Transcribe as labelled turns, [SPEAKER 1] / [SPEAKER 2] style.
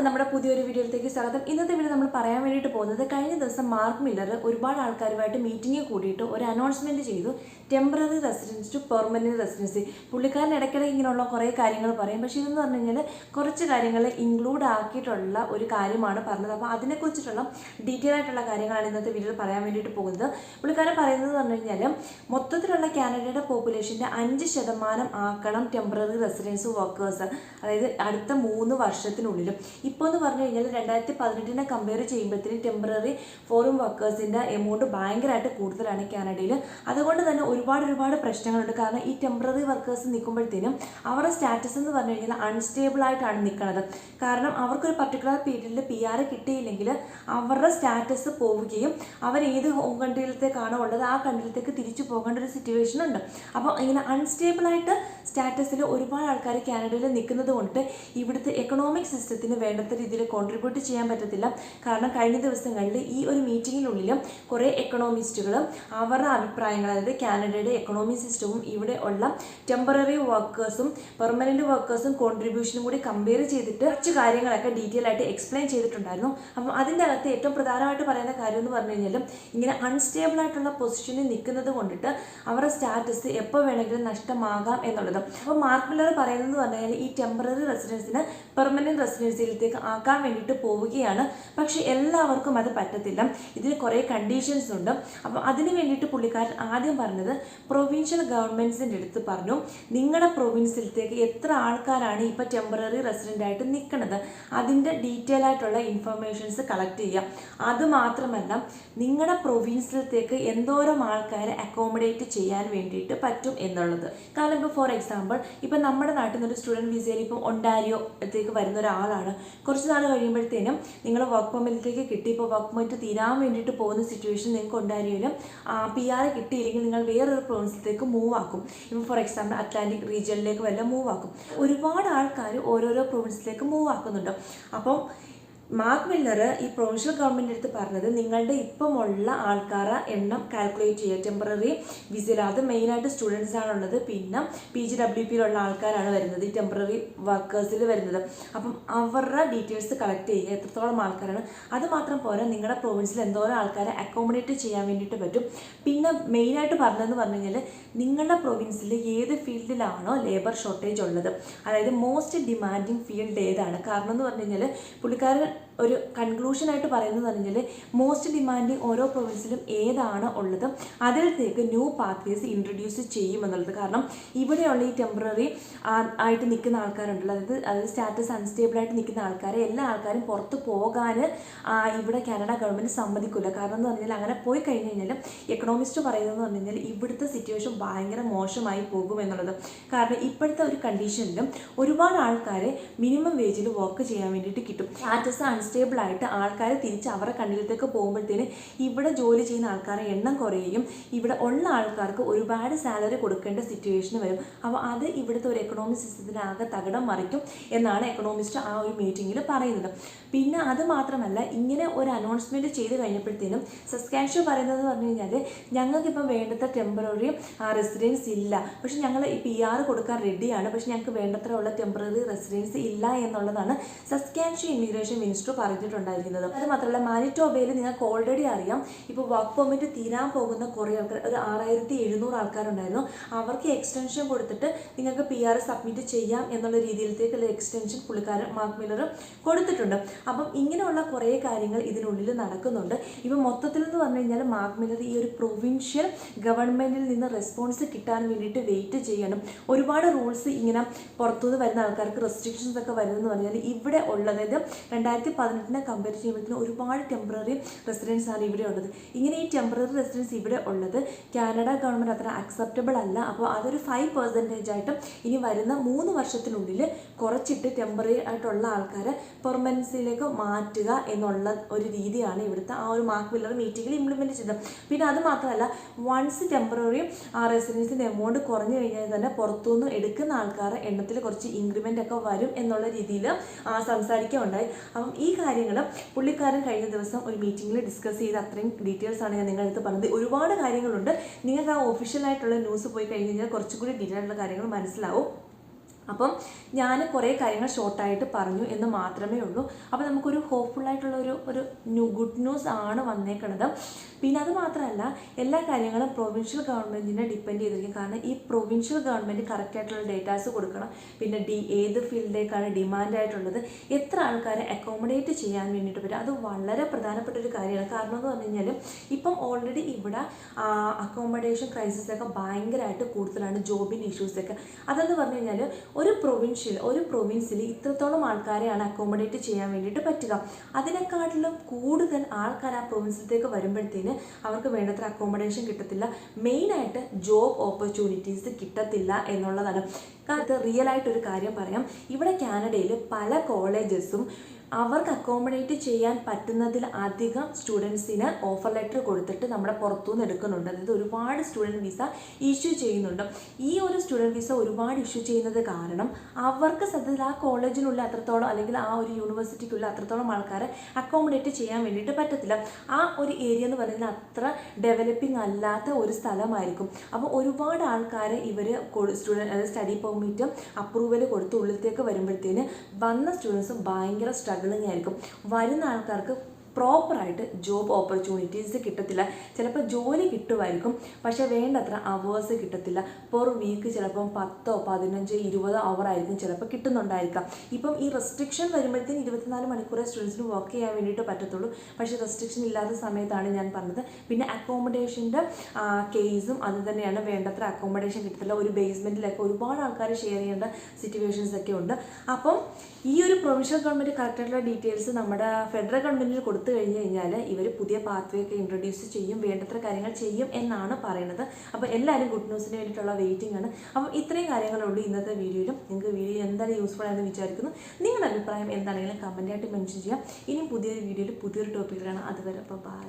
[SPEAKER 1] എല്ലാവർക്കും നമ്മുടെ പുതിയൊരു വീഡിയോയിലേക്ക് സ്വാഗതം. ഇന്നത്തെ വീഡിയോ നമ്മൾ പറയാൻ വേണ്ടിയിട്ട് പോകുന്നത് കഴിഞ്ഞ ദിവസം മാർക്ക് മില്ലർ ഒരുപാട് ആൾക്കാരുമായിട്ട് മീറ്റിംഗ് കൂടിയിട്ട് ഒരു അനൗൺസ്മെന്റ് ചെയ്തു. Temporary residence to permanent residency പുള്ളിക്കാരൻ ഇടയ്ക്കിടെ ഇങ്ങനെയുള്ള കുറേ കാര്യങ്ങൾ പറയും. പക്ഷേ ഇതെന്ന് പറഞ്ഞു കഴിഞ്ഞാൽ കുറച്ച് കാര്യങ്ങൾ ഇൻക്ലൂഡ് ആക്കിയിട്ടുള്ള ഒരു കാര്യമാണ് പറഞ്ഞത്. അപ്പോൾ അതിനെക്കുറിച്ചിട്ടുള്ള ഡീറ്റെയിൽ ആയിട്ടുള്ള കാര്യങ്ങളാണ് ഇന്നത്തെ വീഡിയോയിൽ പറയാൻ വേണ്ടിയിട്ട് പോകുന്നത്. പുള്ളിക്കാരൻ പറയുന്നത് പറഞ്ഞു കഴിഞ്ഞാൽ മൊത്തത്തിലുള്ള കാനഡയുടെ പോപ്പുലേഷന്റെ അഞ്ച് ശതമാനം ആക്കണം ടെമ്പററി റെസിഡൻസ് വർക്കേഴ്സ് അതായത് അടുത്ത മൂന്ന് വർഷത്തിനുള്ളിലും. ഇപ്പോൾ എന്ന് പറഞ്ഞു കഴിഞ്ഞാൽ രണ്ടായിരത്തി പതിനെട്ടിനെ കമ്പയർ ചെയ്യുമ്പോഴത്തേനും ടെമ്പററി ഫോറിൻ വർക്കേഴ്സിന്റെ എമൗണ്ട് ഭയങ്കരമായിട്ട് കൂടുതലാണ് കാനഡയിൽ അതുകൊണ്ട് തന്നെ ഒരുപാട് ഒരുപാട് പ്രശ്നങ്ങളുണ്ട്. കാരണം ഈ ടെമ്പററി വർക്കേഴ്സ് നിൽക്കുമ്പോഴത്തേനും അവരുടെ സ്റ്റാറ്റസ് എന്ന് പറഞ്ഞു കഴിഞ്ഞാൽ അൺസ്റ്റേബിൾ ആയിട്ടാണ് നിൽക്കുന്നത് കാരണം അവർക്കൊരു പർട്ടിക്കുലർ പീരീഡിൽ പി ആർ കിട്ടിയില്ലെങ്കിൽ അവരുടെ സ്റ്റാറ്റസ് പോവുകയും അവർ ഏത് ഹോം കൺട്രിയിലത്തേക്കാണോ ഉള്ളത് ആ കൺട്രിയിലത്തേക്ക് തിരിച്ചു പോകേണ്ട ഒരു സിറ്റുവേഷൻ ഉണ്ട്. അപ്പോൾ ഇങ്ങനെ അൺസ്റ്റേബിൾ ആയിട്ട് സ്റ്റാറ്റസിൽ ഒരുപാട് ആൾക്കാർ കാനഡയിൽ നിൽക്കുന്നത് കൊണ്ട് ഇവിടുത്തെ എക്കണോമിക് സിസ്റ്റത്തിന് വേണ്ടത്ര രീതിയിൽ കോൺട്രിബ്യൂട്ട് ചെയ്യാൻ പറ്റത്തില്ല. കാരണം കഴിഞ്ഞ ദിവസങ്ങളിൽ ഈ ഒരു മീറ്റിങ്ങിനുള്ളിലും കുറേ എക്കണോമിസ്റ്റുകൾ അവരുടെ അഭിപ്രായങ്ങൾ അതായത് കാനഡയുടെ എക്കണോമി സിസ്റ്റവും ഇവിടെ ഉള്ള ടെമ്പററി വർക്കേഴ്സും പെർമനന്റ് വർക്കേഴ്സും കോൺട്രിബ്യൂഷനും കൂടി കമ്പയർ ചെയ്തിട്ട് കുറച്ച് കാര്യങ്ങളൊക്കെ ഡീറ്റെയിൽ ആയിട്ട് എക്സ്പ്ലെയിൻ ചെയ്തിട്ടുണ്ടായിരുന്നു. അപ്പം അതിന്റെ അകത്ത് ഏറ്റവും പ്രധാനമായിട്ട് പറയുന്ന കാര്യം എന്ന് പറഞ്ഞു കഴിഞ്ഞാലും ഇങ്ങനെ അൺസ്റ്റേബിൾ ആയിട്ടുള്ള പൊസിഷനിൽ നിൽക്കുന്നത് കൊണ്ടിട്ട് അവരുടെ സ്റ്റാറ്റസ് എപ്പോൾ വേണമെങ്കിലും നഷ്ടമാകാം എന്നുള്ളത്. അപ്പോൾ മാർക്ക് മില്ലർ പറയുന്നത് പറഞ്ഞു കഴിഞ്ഞാൽ ഈ ടെമ്പററി റെസിഡൻസിന് പെർമനന്റ് റെസിഡൻസിയിലേക്ക് ആക്കാൻ വേണ്ടിയിട്ട് പോവുകയാണ്. പക്ഷേ എല്ലാവർക്കും അത് പറ്റത്തില്ല. ഇതിന് കുറേ കണ്ടീഷൻസ് ഉണ്ട്. അപ്പോൾ അതിന് വേണ്ടിയിട്ട് പുള്ളിക്കാരൻ ആദ്യം പറഞ്ഞത് പ്രൊവിൻഷ്യൽ ഗവൺമെന്റ്സിന്റെ അടുത്ത് പറഞ്ഞു. നിങ്ങളുടെ പ്രൊവിൻസിലത്തേക്ക് എത്ര ആൾക്കാരാണ് ഇപ്പോൾ ടെമ്പററി റെസിഡന്റ് ആയിട്ട് നിൽക്കുന്നത് അതിന്റെ ഡീറ്റെയിൽ ആയിട്ടുള്ള ഇൻഫർമേഷൻസ് കളക്ട് ചെയ്യുക അതുമാത്രമല്ല നിങ്ങളുടെ പ്രൊവിൻസിലത്തേക്ക് എന്തോരം ആൾക്കാരെ അക്കോമഡേറ്റ് ചെയ്യാൻ വേണ്ടിയിട്ട് പറ്റും എന്നുള്ളത്. കാരണം ഇപ്പോൾ ഫോർ എക്സാമ്പിൾ ഇപ്പം നമ്മുടെ നാട്ടിൽ നിന്ന് നിന്നൊരു സ്റ്റുഡന്റ് വിസയിൽ ഇപ്പം ഒണ്ടാരിയോത്തേക്ക് വരുന്ന ഒരാളാണ്. കുറച്ച് നാൾ കഴിയുമ്പോഴത്തേനും നിങ്ങൾ വർക്ക് പെർമിറ്റിലേക്ക് കിട്ടി. ഇപ്പോൾ വർക്ക് പെർമിറ്റ് തീരാൻ വേണ്ടിയിട്ട് പോകുന്ന സിറ്റുവേഷൻ നിങ്ങൾക്ക് ഒണ്ടാരിയോയിലും പി ആർ കിട്ടിയില്ലെങ്കിൽ നിങ്ങൾ വേറൊരു പ്രൊവിൻസിലേക്ക് മൂവ് ആക്കും. ഇപ്പോൾ ഫോർ എക്സാമ്പിൾ അറ്റ്ലാന്റിക് റീജിയനിലേക്ക് വല്ല മൂവ് ആക്കും. ഒരുപാട് ആൾക്കാർ ഓരോരോ പ്രൊവിൻസിലേക്ക് മൂവ് ആക്കുന്നുണ്ട്. അപ്പം മാർക്ക് മില്ലർ ഈ പ്രൊവിൻഷ്യൽ ഗവൺമെന്റ് അടുത്ത് പറഞ്ഞത് നിങ്ങളുടെ ഇപ്പമുള്ള ആൾക്കാരെ എണ്ണം കാൽക്കുലേറ്റ് ചെയ്യുക. ടെമ്പററി വിസയിൽ മെയിനായിട്ട് സ്റ്റുഡൻസ് ആണുള്ളത്. പിന്നെ പി ജി ഡബ്ല്യു പിയിലുള്ള ആൾക്കാരാണ് വരുന്നത്. ഈ ടെമ്പററി വർക്കേഴ്സിൽ വരുന്നത്. അപ്പം അവരുടെ ഡീറ്റെയിൽസ് കളക്ട് ചെയ്യുക. എത്രത്തോളം ആൾക്കാരാണ്. അത് മാത്രം പോരാ നിങ്ങളുടെ പ്രൊവിൻസിൽ എന്തോരം ആൾക്കാരെ അക്കോമഡേറ്റ് ചെയ്യാൻ വേണ്ടിയിട്ട് പറ്റും. പിന്നെ മെയിനായിട്ട് പറഞ്ഞതെന്ന് പറഞ്ഞു കഴിഞ്ഞാൽ നിങ്ങളുടെ പ്രൊവിൻസിൽ ഏത് ഫീൽഡിലാണോ ലേബർ ഷോർട്ടേജ് ഉള്ളത്. അതായത് മോസ്റ്റ് ഡിമാൻഡിങ് ഫീൽഡ് ഏതാണ്. കാരണം എന്ന് പറഞ്ഞു കഴിഞ്ഞാൽ പുള്ളിക്കാരൻ ഒരു കൺക്ലൂഷനായിട്ട് പറയുന്നത് പറഞ്ഞാൽ മോസ്റ്റ് ഡിമാൻഡ് ഓരോ പ്രൊവിൻസിലും ഏതാണ് ഉള്ളത്? അതിലത്തേക്ക് ന്യൂ പാത്വേസ് ഇൻട്രൊഡ്യൂസ് ചെയ്യും എന്നുള്ളത് കാരണം ഇവിടെയുള്ള ഈ ടെമ്പററി ആയിട്ട് നിൽക്കുന്ന ആൾക്കാരുണ്ടല്ലോ. അതായത് അതായത് സ്റ്റാറ്റസ് അൺസ്റ്റേബിൾ ആയിട്ട് നിൽക്കുന്ന ആൾക്കാരെ എല്ലാ ആൾക്കാരും പുറത്ത് പോകാൻ ഇവിടെ കാനഡ ഗവൺമെന്റ് സമ്മതിക്കില്ല കാരണം എന്ന് പറഞ്ഞാൽ അങ്ങനെ പോയി കഴിഞ്ഞ് കഴിഞ്ഞാൽ എക്കണോമിസ്റ്റ് പറയുന്നതെന്ന് പറഞ്ഞു കഴിഞ്ഞാൽ ഇവിടുത്തെ സിറ്റുവേഷൻ ഭയങ്കര മോശമായി പോകും എന്നുള്ളത് കാരണം ഇപ്പോഴത്തെ ഒരു കണ്ടീഷനിലും ഒരുപാട് ആൾക്കാരെ മിനിമം വേജിൽ വർക്ക് ചെയ്യാൻ വേണ്ടിയിട്ട് കിട്ടും. സ്റ്റാറ്റസ് ആയിട്ട് ആൾക്കാർ തിരിച്ച് അവരുടെ കണ്ണിലത്തേക്ക് പോകുമ്പോഴത്തേന് ഇവിടെ ജോലി ചെയ്യുന്ന ആൾക്കാരുടെ എണ്ണം കുറയുകയും ഇവിടെ ഉള്ള ആൾക്കാർക്ക് ഒരുപാട് സാലറി കൊടുക്കേണ്ട സിറ്റുവേഷൻ വരും. അപ്പോൾ അത് ഇവിടുത്തെ ഒരു എക്കണോമിക് സിസ്റ്റത്തിനാകെ തകിടം മറിക്കും എന്നാണ് എക്കണോമിസ്റ്റ് ആ ഒരു മീറ്റിങ്ങിൽ പറയുന്നത്. പിന്നെ അത് മാത്രമല്ല ഇങ്ങനെ ഒരു അനൗൺസ്മെന്റ് ചെയ്ത് കഴിഞ്ഞപ്പോഴത്തേനും സസ്കാൻഷോ പറയുന്നത് പറഞ്ഞു കഴിഞ്ഞാൽ ഞങ്ങൾക്കിപ്പം വേണ്ടത്ര ടെമ്പററി റെസിഡൻസ് ഇല്ല. പക്ഷെ ഞങ്ങൾ ഈ പി ആർ കൊടുക്കാൻ റെഡിയാണ് പക്ഷെ ഞങ്ങൾക്ക് വേണ്ടത്ര ഉള്ള ടെമ്പററി റെസിഡൻസ് ഇല്ല എന്നുള്ളതാണ് സസ്കാൻഷോ ഇമിഗ്രേഷൻ മിനിസ്റ്റർ പറഞ്ഞിട്ടുണ്ടായിരിക്കുന്നത് അത് മാത്രമല്ല മാനിറ്റോബയിൽ നിങ്ങൾക്ക് ഓൾറെഡി അറിയാം ഇപ്പോൾ വർക്ക് പെർമിറ്റ് തീരാൻ പോകുന്ന കുറേ ആൾക്കാർ ഒരു ആറായിരത്തി എഴുന്നൂറ് ആൾക്കാരുണ്ടായിരുന്നു. അവർക്ക് എക്സ്റ്റൻഷൻ കൊടുത്തിട്ട് നിങ്ങൾക്ക് പി ആർ സബ്മിറ്റ് ചെയ്യാം എന്നുള്ള രീതിയിലത്തേക്കുള്ള എക്സ്റ്റൻഷൻ പുള്ളിക്കാരൻ മാർക്ക് മില്ലർ കൊടുത്തിട്ടുണ്ട്. അപ്പം ഇങ്ങനെയുള്ള കുറേ കാര്യങ്ങൾ ഇതിനുള്ളിൽ നടക്കുന്നുണ്ട്. ഇപ്പം മൊത്തത്തിൽ എന്ന് പറഞ്ഞു കഴിഞ്ഞാൽ മാർക്ക് മില്ലർ ഈ ഒരു പ്രൊവിൻഷ്യൽ ഗവൺമെന്റിൽ നിന്ന് റെസ്പോൺസ് കിട്ടാൻ വേണ്ടിയിട്ട് വെയിറ്റ് ചെയ്യണം. ഒരുപാട് റൂൾസ് ഇങ്ങനെ പുറത്തുനിന്ന് വരുന്ന ആൾക്കാർക്ക് റെസ്ട്രിക്ഷൻസ് ഒക്കെ വരുന്നതെന്ന് പറഞ്ഞാൽ ഇവിടെ ഉള്ളത് രണ്ടായിരത്തി പതിനെട്ടിനെ കമ്പയർ ചെയ്യുമ്പോഴത്തേനും ഒരുപാട് ടെമ്പററി റെസിഡൻസ് ആണ് ഇവിടെ ഉള്ളത്. ഇങ്ങനെ ഈ ടെമ്പററി റെസിഡൻസ് ഇവിടെ ഉള്ളത് കാനഡ ഗവൺമെന്റ് അത്ര അക്സെപ്റ്റബിൾ അല്ല. അപ്പോൾ അതൊരു ഫൈവ് പെർസെന്റേജ് ആയിട്ട് ഇനി വരുന്ന മൂന്ന് വർഷത്തിനുള്ളിൽ കുറച്ചിട്ട് ടെമ്പററി ആയിട്ടുള്ള ആൾക്കാരെ പെർമനൻസിയിലേക്ക് മാറ്റുക എന്നുള്ള ഒരു രീതിയാണ് ഇവിടുത്തെ ആ ഒരു മാർക്ക് വില്ലർ മീറ്റിങ്ങിൽ ഇംപ്ലിമെന്റ് ചെയ്തത്. പിന്നെ അത് മാത്രമല്ല വൺസ് ടെമ്പററി ആ റെസിഡൻസിന്റെ എമൗണ്ട് കുറഞ്ഞു കഴിഞ്ഞാൽ തന്നെ പുറത്തുനിന്ന് എടുക്കുന്ന ആൾക്കാരുടെ എണ്ണത്തിൽ കുറച്ച് ഇൻക്രിമെന്റ് ഒക്കെ വരും എന്നുള്ള രീതിയിൽ സംസാരിക്കുകയുണ്ടായി അപ്പം ഈ കാര്യങ്ങൾ പുള്ളിക്കാരൻ കഴിഞ്ഞ ദിവസം ഒരു മീറ്റിങ്ങിൽ ഡിസ്കസ് ചെയ്ത് അത്രയും ഡീറ്റെയിൽസ് ആണ് ഞാൻ അടുത്ത് പറഞ്ഞത്. ഒരുപാട് കാര്യങ്ങളുണ്ട്. നിങ്ങൾക്ക് ആ ഒഫീഷ്യലായിട്ടുള്ള ന്യൂസ് പോയി കഴിഞ്ഞ് കഴിഞ്ഞാൽ കുറച്ചുകൂടി ഡീറ്റെയിൽ ആയിട്ടുള്ള കാര്യങ്ങൾ മനസ്സിലാവും. അപ്പം ഞാൻ കുറേ കാര്യങ്ങൾ ഷോർട്ടായിട്ട് പറഞ്ഞു എന്ന് മാത്രമേ ഉള്ളൂ. അപ്പോൾ നമുക്കൊരു ഹോപ്പ്ഫുൾ ആയിട്ടുള്ള ഒരു ഒരു ന്യൂ ഗുഡ് ന്യൂസ് ആണ് വന്നേക്കുന്നത് പിന്നെ അത് മാത്രമല്ല എല്ലാ കാര്യങ്ങളും പ്രൊവിൻഷ്യൽ ഗവൺമെന്റിനെ ഡിപ്പെൻഡ് ചെയ്തിരിക്കും. കാരണം ഈ പ്രൊവിൻഷ്യൽ ഗവൺമെന്റ് കറക്റ്റായിട്ടുള്ള ഡേറ്റാസ് കൊടുക്കണം. പിന്നെ ഡി ഏത് ഫീൽഡിലേക്കാണ് ഡിമാൻഡ് ആയിട്ടുള്ളത്? എത്ര ആൾക്കാരെ അക്കോമഡേറ്റ് ചെയ്യാൻ വേണ്ടിയിട്ട് പറ്റും? അത് വളരെ പ്രധാനപ്പെട്ട ഒരു കാര്യമാണ്. കാരണം എന്ന് പറഞ്ഞു കഴിഞ്ഞാൽ ഇപ്പം ഓൾറെഡി ഇവിടെ അക്കോമഡേഷൻ ക്രൈസിസൊക്കെ ഭയങ്കരമായിട്ട് കൂടുതലാണ്. ജോബിന്റെ ഇഷ്യൂസൊക്കെ അതെന്ന് പറഞ്ഞു കഴിഞ്ഞാൽ ഒരു പ്രൊവിൻഷ്യൽ ഒരു പ്രൊവിൻസിൽ ഇത്രത്തോളം ആൾക്കാരെയാണ് അക്കോമഡേറ്റ് ചെയ്യാൻ വേണ്ടിയിട്ട് പറ്റുക. അതിനെക്കാട്ടിലും കൂടുതൽ ആൾക്കാർ ആ പ്രൊവിൻസിലേക്ക് വരുമ്പോഴത്തേന് അവർക്ക് വേണ്ടത്ര അക്കോമഡേഷൻ കിട്ടത്തില്ല. മെയിനായിട്ട് ജോബ് ഓപ്പർച്യൂണിറ്റീസ് കിട്ടത്തില്ല എന്നുള്ളതാണ്. കാരണം റിയൽ ആയിട്ടൊരു കാര്യം പറയാം. ഇവിടെ കാനഡയിൽ പല കോളേജസും അവർക്ക് അക്കോമഡേറ്റ് ചെയ്യാൻ പറ്റുന്നതിൽ അധികം സ്റ്റുഡൻസിന് ഓഫർ ലെറ്റർ കൊടുത്തിട്ട് നമ്മുടെ പുറത്തുനിന്ന് എടുക്കുന്നുണ്ട്. അതായത് ഒരുപാട് സ്റ്റുഡന്റ് വിസ ഇഷ്യൂ ചെയ്യുന്നുണ്ട്. ഈ ഒരു സ്റ്റുഡന്റ് വിസ ഒരുപാട് ഇഷ്യൂ ചെയ്യുന്നത് കാരണം അവർക്ക് സത്യത്തിൽ ആ കോളേജിനുള്ള അത്രത്തോളം അല്ലെങ്കിൽ ആ ഒരു യൂണിവേഴ്സിറ്റിക്കുള്ള അത്രത്തോളം ആൾക്കാരെ അക്കോമഡേറ്റ് ചെയ്യാൻ വേണ്ടിയിട്ട് പറ്റത്തില്ല. ആ ഒരു ഏരിയ എന്ന് പറയുന്നത് അത്ര ഡെവലപ്പിംഗ് അല്ലാത്ത ഒരു സ്ഥലമായിരിക്കും. അപ്പോൾ ഒരുപാട് ആൾക്കാരെ ഇവർ അതായത് സ്റ്റഡി പെർമിറ്റും അപ്രൂവൽ കൊടുത്ത് ഉള്ളിലത്തേക്ക് വരുമ്പോഴത്തേന് വന്ന സ്റ്റുഡൻസ് ഭയങ്കര സ്ട്രഗിളിങ് ആയിരിക്കും. വരുന്ന ആൾക്കാർക്ക് പ്രോപ്പറായിട്ട് ജോബ് ഓപ്പർച്യൂണിറ്റീസ് കിട്ടത്തില്ല. ചിലപ്പോൾ ജോലി കിട്ടുമായിരിക്കും. പക്ഷേ വേണ്ടത്ര അവേഴ്സ് കിട്ടത്തില്ല. പെർ വീക്ക് ചിലപ്പം പത്തോ പതിനഞ്ചോ ഇരുപതോ അവർ ആയിരിക്കും ചിലപ്പോൾ കിട്ടുന്നുണ്ടായിരിക്കാം. ഇപ്പം ഈ റെസ്ട്രിക്ഷൻ വരുമ്പോഴത്തേന് ഇരുപത്തിനാല് മണിക്കൂറേ സ്റ്റുഡൻസിന് വർക്ക് ചെയ്യാൻ വേണ്ടിയിട്ട് പറ്റത്തുള്ളൂ. പക്ഷേ റെസ്ട്രിക്ഷൻ ഇല്ലാത്ത സമയത്താണ് ഞാൻ പറഞ്ഞത്. പിന്നെ അക്കോമഡേഷന്റെ കേസും അത് തന്നെയാണ്. വേണ്ടത്ര അക്കോമഡേഷൻ കിട്ടത്തില്ല. ഒരു ബേസ്മെന്റിലൊക്കെ ഒരുപാട് ആൾക്കാർ ഷെയർ ചെയ്യേണ്ട സിറ്റുവേഷൻസ് ഒക്കെ ഉണ്ട്. അപ്പം ഈ ഒരു പ്രൊവിൻഷ്യൽ ഗവൺമെന്റ് കറക്റ്റായിട്ടുള്ള ഡീറ്റെയിൽസ് നമ്മുടെ ഫെഡറൽ ഗവൺമെന്റിൽ കൊടുത്തു കഴിഞ്ഞ് കഴിഞ്ഞാൽ ഇവർ പുതിയ പാത്വേ ഒക്കെ ഇൻട്രൊഡ്യൂസ് ചെയ്യും വേണ്ടത്ര കാര്യങ്ങൾ ചെയ്യും എന്നാണ് പറയുന്നത്. അപ്പോൾ എല്ലാവരും ഗുഡ് ന്യൂസിന് വേണ്ടിയിട്ടുള്ള വെയിറ്റിംഗ് ആണ്. അപ്പം ഇത്രയും കാര്യങ്ങളുള്ളൂ ഇന്നത്തെ വീഡിയോയിലും. നിങ്ങൾക്ക് വീഡിയോ എന്തായാലും യൂസ്ഫുൾ ആണെന്ന് വിചാരിക്കുന്നു. നിങ്ങളുടെ അഭിപ്രായം എന്താണെങ്കിലും കമന്റായിട്ട് മെൻഷൻ ചെയ്യാം. ഇനിയും പുതിയൊരു വീഡിയോയിൽ പുതിയൊരു ടോപ്പിക്കിലാണ് അതുവരെ അപ്പോൾ ബൈ